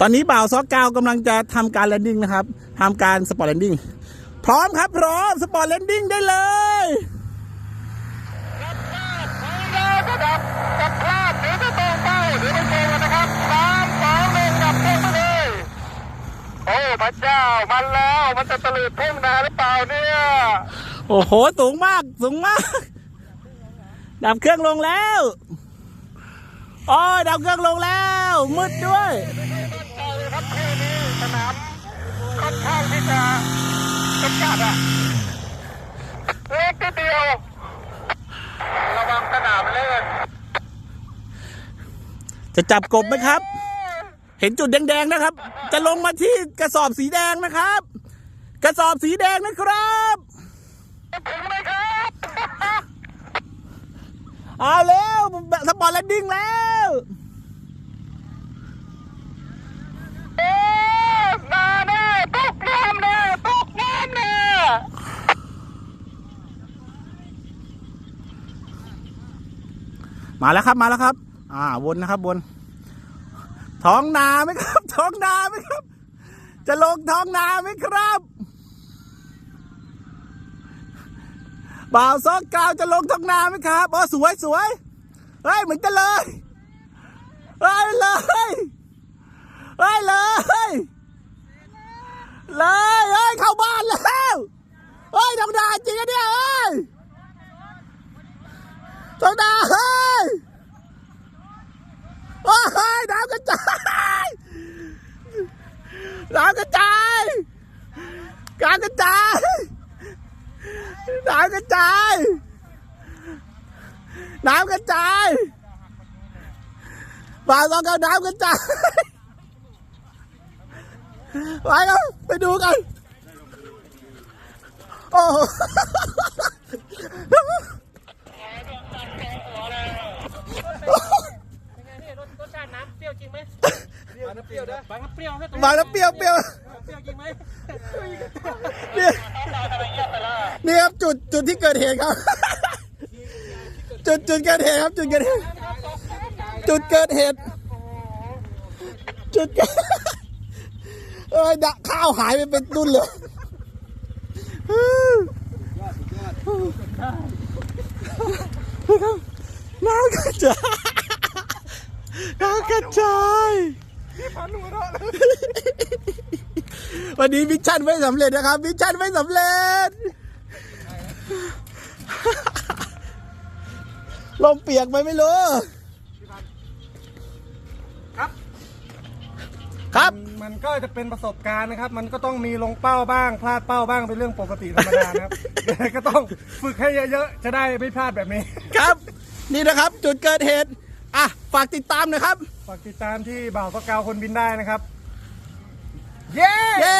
ตอนนี้บ่าวซอกกาวกำลังจะทำการแลนดิ้งนะครับทำการสปอร์ตแลนดิ้งพร้อมครับพร้อมสปอร์ตแลนดิ้งได้เลยระดับจับพลาดหรือจะตรงเป้าหรือไม่ตรงนะครับสามสองหนึ่งดับพุ่งไปเลยโอ้พระเจ้ามันแล้วมันจะตะลุดพุ่งนาหรือเปล่าเนี่ยโอ้โหสูงมากสูงมาก ดับเครื่องลงแล้ว โอ้ยดับเครื่องลงแล้ว มืดด้วยใช่ครับคู่นี้สนามค่อนข้างที่จะจำกัดอะเล็กนิดเดียว ระวังสนามเล่นจะจับกบไหมครับ เห็นจุดแดงๆนะครับ จะลงมาที่กระสอบสีแดงนะครับ กระสอบสีแดงนะครับถึงไหมครับ เอาเร็วสปอร์ตแลนดิ้งแล้วเอ๊ะมาแน่ตกน้ำแน่ตกน้ำแน่มาแล้วครับมาแล้วครับ อ่าวนนะครับวนท้องนาไหมครับ ท้องนาไหมครับ จะลงท้องนาไหมครับ บ่าวซอกกาวจะลงท้องนาไหมครับอ๋อสวยสวยเฮ้ยเหมือนกันเลยเฮ้ยเลยเฮ้ยเลยเลยเฮ้ยเข้าบ้านแล้วเฮ้ยท้องนาจริงอะเนี่ยเฮ้ยท้องนาเฮ้ยโอ้ยน้ำกระจายน้ำกระจายการกระจาย น้ำกระจาย น้ำกระจายบ่าวต้องเอาน้ำกระจายไปครับไปดูกันโอ้โหรสชาติน้ำเปรี้ยวจริงไหมเปรี้ยวน้ำเปรี้ยวนะบางน้ำเปรี้ยวให้ตรงมาแล้วเปรี้ยวเปรี้ยว เปรี้ยวจริงไหมนี่นี่ครับจุดจุดที่เกิดเหตุครับ จุดจุดเกิดเหตุครับ จุดเกิดเหตุ จุดเกิดเหตุ จุดเกิดเอ้ยดะข้าวหายไปเป็นตุ้นเลยน้ำกระจายน้ำกระจายวั นนี้มิชชั่นไม่สำเร็จนะครับมิชชั่นไม่สำเร็จลมเปียกไปไม่รู้ครับ ครับ มันก็จะเป็นประสบการณ์นะครับ มันก็ต้องมีลงเป้าบ้าง พลาดเป้าบ้างเป็นเรื่องปกติธรรมดานะครับยังไงก็ต้องฝึกให้เยอะๆจะได้ไม่พลาดแบบนี้ครับ นี่นะครับ จุดเกิดเหตุอะฝากติดตามหนะครับ ฝากติดตามที่บ่าวสกาวคนบินได้นะครับ เย้เย้